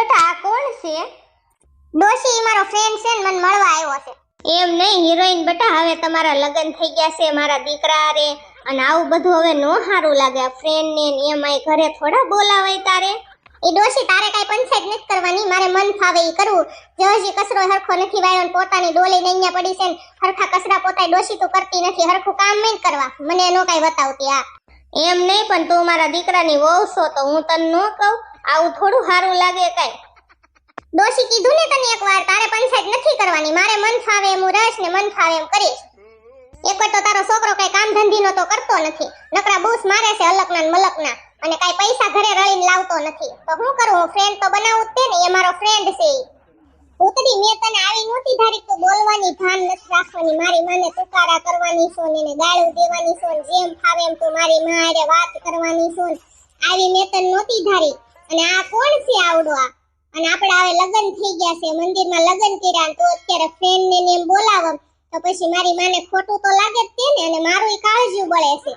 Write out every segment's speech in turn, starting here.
બેટા, આ કોણ છે? ડોશી મારો ફ્રેન્ડ છે ને, મને મળવા આવ્યો છે. એમ નહીં હિરોઈન બેટા, હવે તમારા લગ્ન થઈ ગયા છે, મારા દીકરા રે અને આવું બધું હવે નો સારું લાગે. ફ્રેન્ડ ને એમ એમાંય ઘરે થોડા બોલાવાય તારે. એ ડોશી, તારે કાઈ પંચાયત નથી કરવાની, મારે મન ફાવે ઈ કરવું. જો હજી કચરો હરખો નથી વાયો ને પોતાની ડોલી ને અહીંયા પડી છે ને, હરખા કચરા પોતાય ડોશી તું કરતી નથી, હરખું કામ નહીં કરવા. મને એનો કાઈ બતાવતી, આ. એમ નહીં, પણ તું મારા દીકરાની વહુ છો તો હું તને ન કહું. આવું થોડું સારું લાગે કઈ. દોશી કીધું ને તને એકવાર, તારે પંચાયત નથી કરવાની. મારે મન ફાવે એમ રહીશ ને મન ફાવે એમ કરીશ. એકવાર તો તારો છોકરો કઈ કામ ધંધીનો તો કરતો નથી. નકરા બૂસ મારે છે અલકના ને મલકના. અને કઈ પૈસા ઘરે રળીને લાવતો નથી. તો હું કરું? હું ફ્રેન્ડ તો બનાવું જ તે ને, એ મારો ફ્રેન્ડ છે. ઉતરી મેં તને આવી નહોતી ધારી તું બોલવાની ભાન નથી રાખવાની. મારી માને તુકારા કરવાની છો ને ગાળું દેવાની છો જેમ ફાવે એમ તું મારી માં વાત કરવાની છો આવી મેં તને નહોતી ધારી. અને આ કોણ છે અને આપણા હવે લગ્ન થઈ ગયા છે, મંદિરમાં લગ્ન કર્યા તો અત્યારે ફ્રેન્ડ ને એમ બોલાવો તો પછી મારી માને ખોટું તો લાગે જ ને, અને મારું કાળજ્યું બળે છે.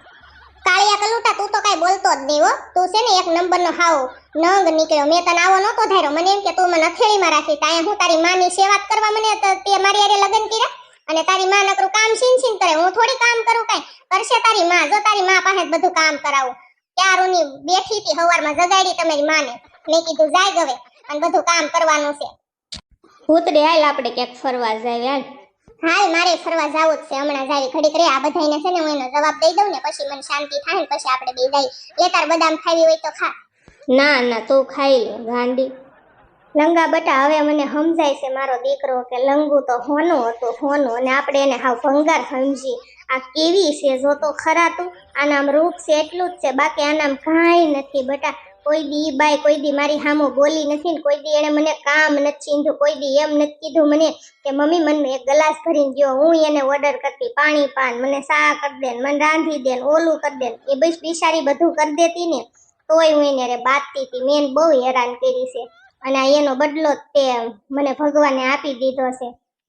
કાળિયા કલુટા, તું તો કઈ બોલતો જ નહીં હો. તું છે ને એક નંબરનો હાવ નંગ નીકળ્યો. મેં તને આવો નહોતો ધાર્યો. મને એમ કે તું મને અથેળીમાં રાખી તા. હું તારી માની સેવા કરવા મને તે મારી હારે લગ્ન કર્યા. અને તારી માં નકરું કામ છીન છીન કરે. હું થોડી કામ કરું કઈ. કરશે તારી માં. જો તારી માં પાસે બધું કામ કરાવું. ત્યારુની બેઠી હતી હવારમાં જગાડી તમારી માને. મેં કીધું જાય ગવે અને બધું કામ કરવાનું છે. ભૂતડી હાલ આપણે ક્યાંક ફરવા જાય હાલ. હાલ મારે ફરવા જાવું જ છે. હમણાં જાવી ઘડીક રે આ બધાને છે ને હું એનો જવાબ દઈ દઉં ને પછી મને શાંતિ થાય ને પછી આપણે બે જાય. લેતાર બદામ ખાવી હોય તો ખા. ના ના તું ખાઈ લે ગાંડી. લંગા બટા હવે મને સમજાય છે મારો દીકરો કે લંગુ તો હોનું હતું હોનું. અને આપણે એને હાવ ભંગાર સમજી આ કેવી છે? જો તો ખરા તું. આનામ રૂપ છે એટલું જ છે. બાકી આનામ કાંઈ નથી બટા. કોઈ દી બાય કોઈ દી મારી હામો બોલી નથી ને કોઈ દી એણે મને કામ નથી ચીંધું કોઈ દી એમ નથી કીધું મને કે મમ્મી મને એક ગ્લાસ ભરીને દ્યો, હું એને ઓર્ડર કરતી, પાણી, પાન, મને સા કરી દે મને રાંધી દે ઓલું કરી દે એ બસ બિચારી બધું કરી દેતી ને તોય હું એને બાતતી હતી. મેં બહુ હેરાન કરી છે. અને એનો બદલો તે મને ભગવાને આપી દીધો છે.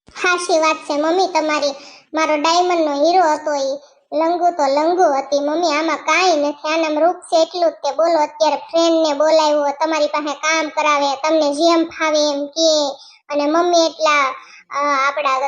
હાશી વાત છે, મમ્મી તમારી. મારો ડાયમંડ નો હીરો હતો એ લંગુ તો લંગુ હતી, મમ્મી આમાં કાંઈ નથી. આનામ રૂપ છે એટલું જ કે બોલો અત્યારે ફ્રેન્ડ ને બોલાવ્યો તમારી પાસે કામ કરાવે, તમને જેમ ફાવે એમ કે. અને મમ્મી એટલા આપણા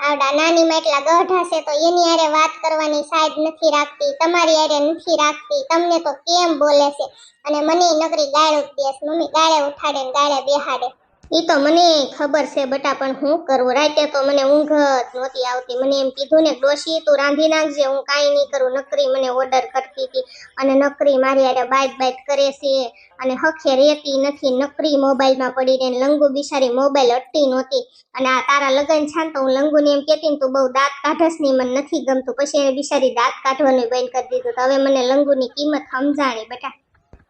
આવડા નાનીમાં એટલા ગઢા છે તો એની આરે વાત કરવાની સાઈડ નથી રાખતી, તમારી હારે નથી રાખતી, તમને તો કેમ બોલે છે? અને મને નકરી ગાળો જ દેશ મમ્મી ગાળે ઉઠાડે ને ગાળે બેહાડે. ઈ તો મને ખબર છે બટા, પણ હું કરવું રાતે તો મને ઊંઘ જ નહોતી આવતી. મને એમ કીધું ને, ડોશી, તું રાંધી નાખજે, હું કાંઈ નહીં કરું. નકરી મને ઓર્ડર કરતી હતી. અને નકરી મારી હારે બાઈટ બાઈટ કરે છે. અને હખે રહેતી નથી. નકરી મોબાઈલમાં પડી રહે ને લંગુ બિચારી મોબાઈલ અટતી નહોતી. અને આ તારા લગન છે તો હું લંગુને એમ કહેતી ને, તું બહુ દાંત કાઢસ નહીં, મને નથી ગમતું. પછી એને બિચારી દાંત કાઢવાનું બંધ કરી દીધું. તો હવે મને લંગુની કિંમત સમજાણી બેટા.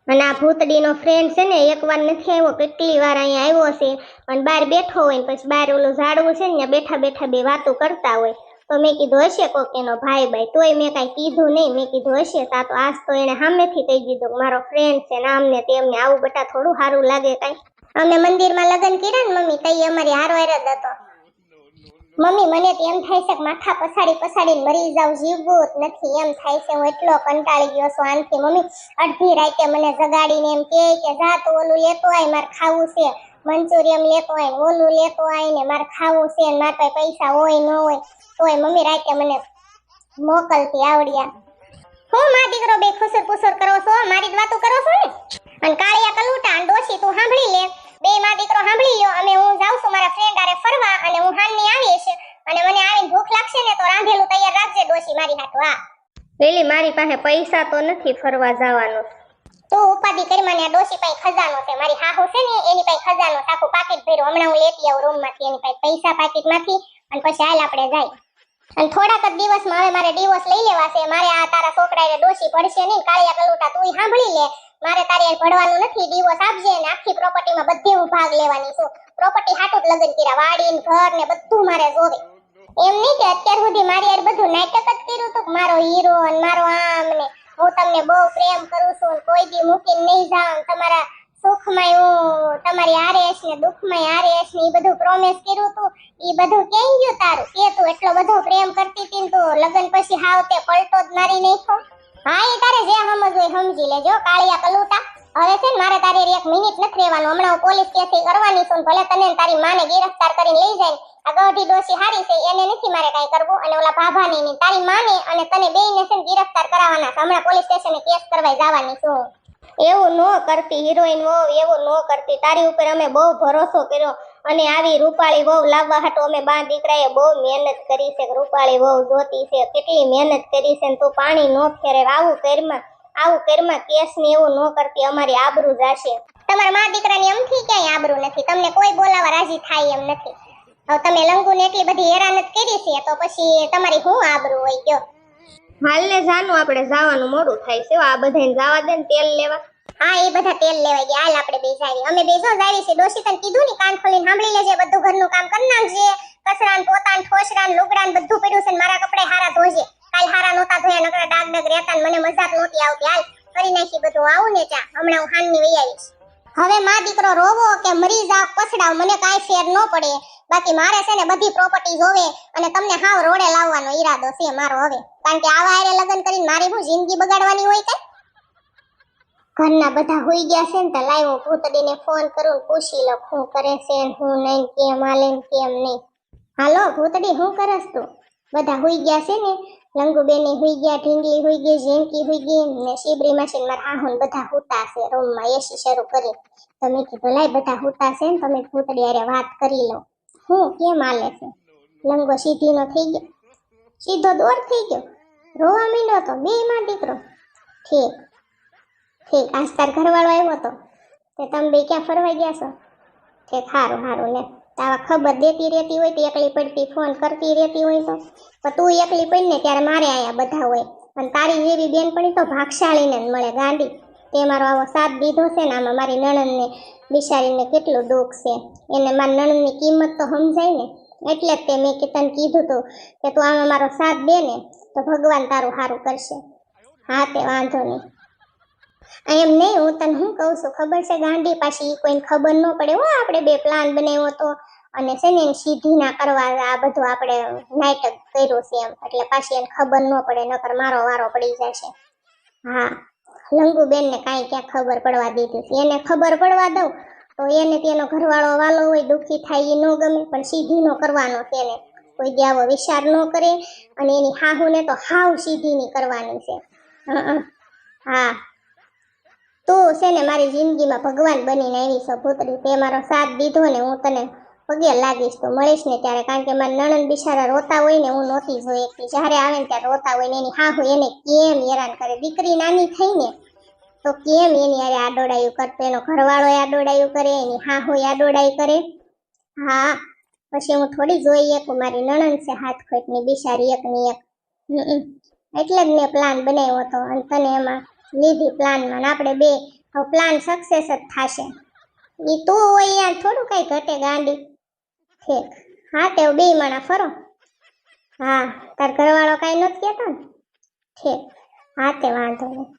અને આ ભૂતડીનો ફ્રેન્ડ છે ને એકવાર નથી આવ્યો, કેટલી વાર અહીંયા આવ્યો છે. અને બહાર બેઠો હોય ને, પછી બહાર ઓલું ઝાડવું છે ને બેઠા બેઠા બે વાતો કરતા હોય. તો મેં કીધું, હશે કોક એનો ભાઈ ભાઈ તોય મેં કાંઈ કીધું નહીં. મેં કીધું, હશે. તા તો આજ તો એણે સામેથી કહી દીધું મારો ફ્રેન્ડ છે ને આમને તેમને આવું બટા થોડું સારું લાગે કાંઈ. અમે મંદિરમાં લગ્ન કર્યા ને, મમ્મી તઈ અમારી હારો હાર હતો. મમ્મી, મને તો એમ થાય છે કે માથા પસાડી પસાડીને મરી જાવ જીવવું નથી. એમ થાય છે, હું એટલો કંટાળી ગયો છું આનથી. મમ્મી, અડધી રાતે મને જગાડીને એમ કહે કે, જા તો ઓલું લેતો આય, મારે ખાવું છે. મંચુરિયમ લેતો આય ને ઓલું લેતો આય ને મારે ખાવું છે ને મારે પાસે હોય, ન હોય. તોય મમ્મી રાતે મને મોકલતી આવડ્યા. હું મા દીકરો બે ખુસર પુસર કરો છો? મારી વાતો કરો છો ને? અને કાળિયા કલુટા અને ડોશી તું સાંભળી લે. બે માં દીકરો સાંભળી લ્યો. અમે હું જાઉં છું મારા ફ્રેન્ડ આરે ફરવા અને હું હાનની આવીશ અને મને આવીને ભૂખ લાગશે ને તો રાંધેલું તૈયાર ડોશી મારી હાટુ આ વેલી મારી પાસે પૈસા તો નથી ફરવા જવાનો. તું ઉપાધિ કરી મને આ ડોશી પાસે ખજાનો છે. મારી હાહુ છે ને એની પાસે ખજાનો છે, આખું પાકીટ ભર્યું. હમણાં હું લેતી આવું રૂમમાંથી એની પાસે પૈસા પાકીટમાંથી. અને પછી હાલ આપણે જાય. અને થોડાક જ દિવસમાં હવે મારે ડિવોર્સ લઈ લેવા છે. મારે આ તારા છોકરાએ ડોશી પડશે નહીં કાળિયા કલુટા તું સાંભળી લે. મારે તારે ભણવાનું નથી. ડિવોર્સ આપજે ને આખી પ્રોપર્ટીમાં બધે હું ભાગ લેવાની છું. પ્રોપર્ટી હાટું જ લગ્ન કર્યા. વાડી ઘર ને બધું મારે જોવે. એમ નહીં કે અત્યાર સુધી મારી યાર બધું નાટક જ કર્યું હતું. મારો હીરો અને મારો આમ ને. હું તમને બહુ પ્રેમ કરું છું કોઈ દી મૂકીને નહીં જાઉં તમારા સુખમાં હું, તમારી આરેશ ને દુઃખમાં આરેશ ને એ બધું પ્રોમિસ કર્યું હતું એ બધું કેમ ગયું તારું? કે તું એટલો બધો પ્રેમ કરતી હતી તું લગ્ન પછી હાવ તે પલટો જ મારી નાખ્યો. હા, એ તારે જે સમજ હોય સમજી લેજો. કાળિયા કલુટા. હવે છે ને મારે તારી એક મિનિટ નથી રહેવાનું. હમણાં હું પોલીસ કેસથી કરવાની છું ભલે તને તારી માને ગિરફ્તાર કરીને લઈ જાય આ ગઢી ડોશી હારી છે, એને મારે કાંઈ કરવું અને ઓલા ભાભાની ની તારી માને અને તને બેયને છે ને ગિરફ્તાર કરાવવાના છે. હમણાં પોલીસ સ્ટેશને કેસ કરવા જવાની છું. એવું ન કરતી હિરોઈન વહુ એવું ન કરતી. તારી ઉપર અમે બહુ ભરોસો કર્યો અને આવી રૂપાળી વહુ લાવવા હાટો અમે બા દીકરાએ બહુ મહેનત કરી છે. રૂપાળી વહુ જોતી છે કેટલી મહેનત કરી છે ને તું પાણી ન ફેરે. આવું કરમાં આવું કરમાં કેસ ને એવું ન કરતી. અમારી આબરૂ જાશે. તમારા મા દીકરાની અમથી ક્યાંય આબરૂ નથી. તમને કોઈ બોલાવા રાજી થાય એમ નથી. હવે તમે લંગુને એટલી બધી હેરાનત કરી છે તો પછી તમારી હું આબરૂ હોય ગયો? હાલ ને જાનું આપણે જવાનું મોડું થાય છે આ બધાને જવા દે ને તેલ લેવા. હા એ બધા તેલ લેવા ગયા. હાલ આપણે બે જાવી. અમે બે જો જાવી છે? ડોશી તને કીધું ને કાન ખોલીને સાંભળી લેજે બધું ઘરનું કામ કરી નાખજે. કસરાન પોતાન ઠોસરાન લુગડાન બધું પડ્યું છે ને મારા કપડે હારા ધોજે. કાલ હારા નોતા ધોયા નકરા ડાગ ડાગ રહેતા ને મને મજાક નોતી આવતી. હાલ કરી નાખી બધું. આવું ને ચા હમણાં હું હાનની આવીશ. હવે માં દીકરો રોવો કે મરી જાવ, પછડાવ, મને કાંઈ ફેર ન પડે. બાકી મારે છે ને બધી પ્રોપર્ટી જોવે અને તમને હાવ રોડે લાવવાનો ઈરાદો છે મારો હવે. કારણ કે આવા હારે લગ્ન કરીને મારી હું જિંદગી બગાડવાની હોય કઈ ઘરના બધા હોઈ ગયા છે ને તો લાઈવ હું ભૂતડીને ફોન કરું, પૂછી લો શું કરે છે હું નહીં, કેમ, હાલે કેમ નહીં. હાલો, ભૂતડી, શું કરસ તું? બધા હોઈ ગયા છે ને લંગુબેની હોઈ ગયા, ઢીંગલી હોઈ ગઈ ઝીણકી હોઈ ગઈ ને શીબરી માસી મારા હાહુ ને બધા હુતા છે. રૂમમાં એસી શરૂ કરી. તો મેં કીધું, લાય બધા હુતા છે ને, તમે ભૂતડી હારે વાત કરી લો. હું કેમ હાલે છે? લંગો સીધીનો થઈ ગયો. સીધો દોર થઈ ગયો. રોવા માંડ્યો તો બે માં દીકરો. ઠીક. ઠીક. આજ તાર ઘરવાળો આવ્યો તો. તે તમે બે ક્યાં ફરવા ગયા છો? ઠીક સારું સારું લે. તાવા ખબર દેતી રહેતી હોય તો એકલી પડતી ફોન કરતી રહેતી હોય તો. પણ તું એકલી પડીને ત્યારે મારે અહીંયા બધા હોય. અને તારી જેવી બેનપણી તો ભાગશાળીને જ મળે ગાંડી. તે મારો આવો સાથ દીધો છે ને આમાં મારી નણંદને બિચારીને કેટલું દુઃખ છે. એને મારી નણંદની કિંમત તો સમજાય ને. એટલે જ તે મેં કે તને કીધું હતું કે તું આમાં મારો સાથ દે ને તો ભગવાન તારું સારું કરશે. હા તે વાંધો નહીં. એમ નહીં, હું તને શું કહું છું? ખબર છે ગાંડી પાછી કોઈને ખબર ન પડે હો આપણે બે પ્લાન બનાવ્યો તો અને છે ને સીધી ના કરવા આ બધું આપણે નાટક કર્યું છે એમ. એટલે પાછી એને ખબર ન પડે, નકર મારો વારો પડી જશે. હા, લંગુબેનને કાંઈ ક્યાં ખબર પડવા દીધી છે. એને ખબર પડવા દઉં તો એને તેનો ઘરવાળો વાલો હોય, દુઃખી થાય એ ન ગમે, પણ સીધી નો કરવાનો છે એને. કોઈ દી વિચાર ન કરે અને એની હાહુને તો હાવ સીધીની કરવાની છે. હા. તું છે ને મારી જિંદગીમાં ભગવાન બનીને આવી છો પુત્રી તે મારો સાથ દીધો ને હું તને પગે લાગીશ તો મળીશ ને ત્યારે. કારણ કે મારા નણંદ બિચારા રોતા હોય ને હું નહોતી જોઈ એકથી જ્યારે આવે ને ત્યારે રોતા હોય ને એની હાહુ એને કેમ હેરાન કરે? દીકરી નાની થઈ ને તો કેમ એની હારે આડોડાયું કરતો એનો ઘરવાળો આડોડાયું કરે, એની હાહુ આડોડાઈ કરે. હા, પછી હું થોડી જોઈ એક મારી નણંદ છે હાથ ખોટની, બિચારી એકની એક. એટલે જ મેં પ્લાન બનાવ્યો હતો. અને તને એમાં લીધી પ્લાનમાં ને આપણે બે. પ્લાન સક્સેસ જ થશે. ઈ તો હોય યાર, થોડું કઈ ઘટે ગાંડી. ઠીક. હા તે બે માણા ફરો. હા, તાર ઘરવાળો કાંઈ નથી કહેતો ને? ઠીક. હા, તે વાંધો નહીં.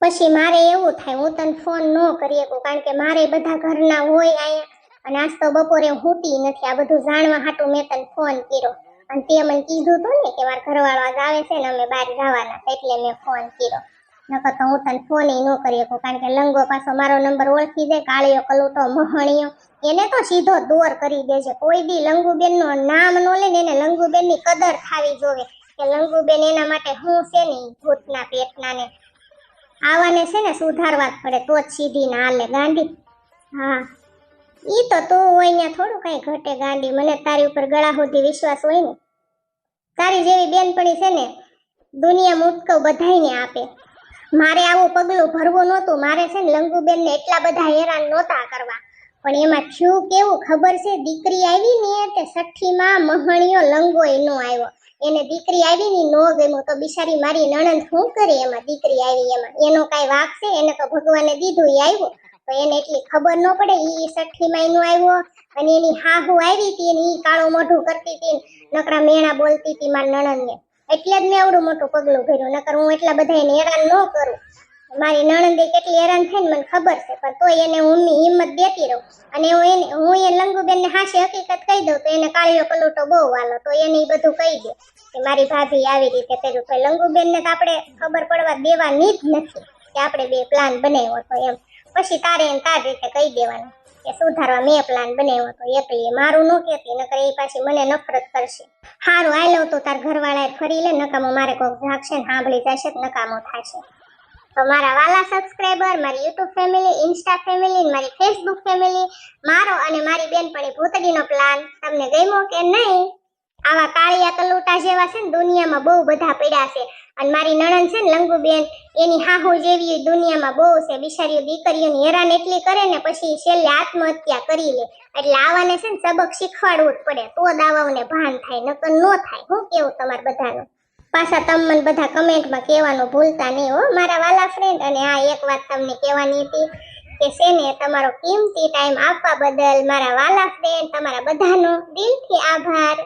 પછી મારે એવું થાય, હું તને ફોન ન કરી શકું, કારણ કે મારે બધા ઘરના હોય અહીંયા. અને આજ તો બપોરે હુતી નથી. આ બધું જાણવા હાટું મેં તને ફોન કર્યો. અને તે મને કીધું હતું ને કે મારા ઘરવાળો આજ આવે છે ને, અમે બહાર જવાના, એટલે મેં ફોન કર્યો. નકર તો હું તને ફોન ન કરી શકું, કારણ કે લંગો પાછો મારો નંબર ઓળખી જાય, કાળિયો કલુટો મહણીયો, એને તો સીધો દોર કરી દેજે. કોઈ દી લંગુબેનનું નામ નો લે ને એને લંગુબેનની કદર થાવી જોવે, કે લંગુબેન એના માટે હું છે ને ભૂતના પેટના ને આવાને છે ને સુધારવા જ પડે, તો જ સીધી ના હાલે. ગાંડી હા. ઈ તો તું હોય ને થોડું કઈ ઘટે ગાંડી મને તારી ઉપર ગળા સુધી વિશ્વાસ હોય ને, તારી જેવી બેનપણી છે ને દુનિયા મુત્કવ બધાયને આપે. મારે આવું પગલું ભરવું નહોતું. મારે છે ને લંગુબેનને એટલા બધા હેરાન નહોતા કરવા. પણ એમાં થયું કેવું? ખબર છે? દીકરી આવી ને તે સઠ્ઠીમાં મહણીયો લંગો નો આવ્યો. એને દીકરી આવી ને નો ગમ્યો તો બિચારી મારી નણંદ શું કરે એમાં? દીકરી આવી એમાં. એનો કાંઈ વાક છે? એને તો ભગવાને દીધું એ આવ્યો. તો એને એટલી ખબર ન પડે એ સઠ્ઠીમાં એનો આવ્યો. અને એની હાહુ આવી હતી ને એ કાળું મોઢું કરતી હતી નકરા મેણા બોલતી હતી મારી નણંદને. એટલે જ મેં આવડું મોટું પગલું ભર્યું, નકર હું એટલા બધા એને હેરાન ન કરું. મારી નણંદે કેટલી હેરાન થઈ મને ખબર છે, પણ તોય એને હું હિંમત દેતી રહું. અને હું એને, હું એ લંગુબેનને હાશી હકીકત કહી દઉં તો એને કાળિયો કલુટો બહુ વાલો, તો એને એ બધું કહી દે કે મારી ભાભી આવી રીતે કર્યું. તો લંગુબેનને તો આપણે ખબર પડવા દેવાની જ નથી કે આપણે બે પ્લાન બનાવ્યો હતો એમ. પછી તારે એને તાર રીતે કહી દેવાનું. કે સુધારવા મેં પ્લાન બનાવ્યો તો એકલી મારું ન કહેતી, નકર એ પાછી મને નફરત કરશે. હારું લઉં તો તાર ઘરવાળાએ ફરી લે નકામો મારે કોક જાગશે ને સાંભળી જશે નકામો થશે. તો મારા વાલા સબસ્ક્રાઇબર મારી યુટ્યુબ ફેમિલી ઇન્સ્ટા ફેમિલી મારી ફેસબુક ફેમિલી મારો અને મારી બેનપણી ભૂતડીનો પ્લાન તમને ગમ્યો કે નહીં? આવા કાળિયા તલુટા જેવા છે ને દુનિયામાં બહુ બધા પડ્યા છે. અને મારી નણંદ છે ને લંગુબેન, એની હાહુ જેવી દુનિયામાં બહુ છે. બિચારીઓ દીકરીઓની હેરાન એટલી કરે ને પછી છેલ્લે આત્મહત્યા કરી લે. એટલે આવાને છે ને સબક શીખવાડવું જ પડે. તો દાવાઓને ભાન થાય, નકર નો થાય. હું કેવું તમારે બધાનું? પાછા તમ મને બધા કમેન્ટમાં કહેવાનું ભૂલતા નહીં હો. મારા વાલા ફ્રેન્ડ અને આ એક વાત તમને કહેવાની હતી કે છે ને, તમારો કિંમતી ટાઈમ આપવા બદલ મારા વાલા ફ્રેન્ડ તમારા બધાનો દિલથી આભાર.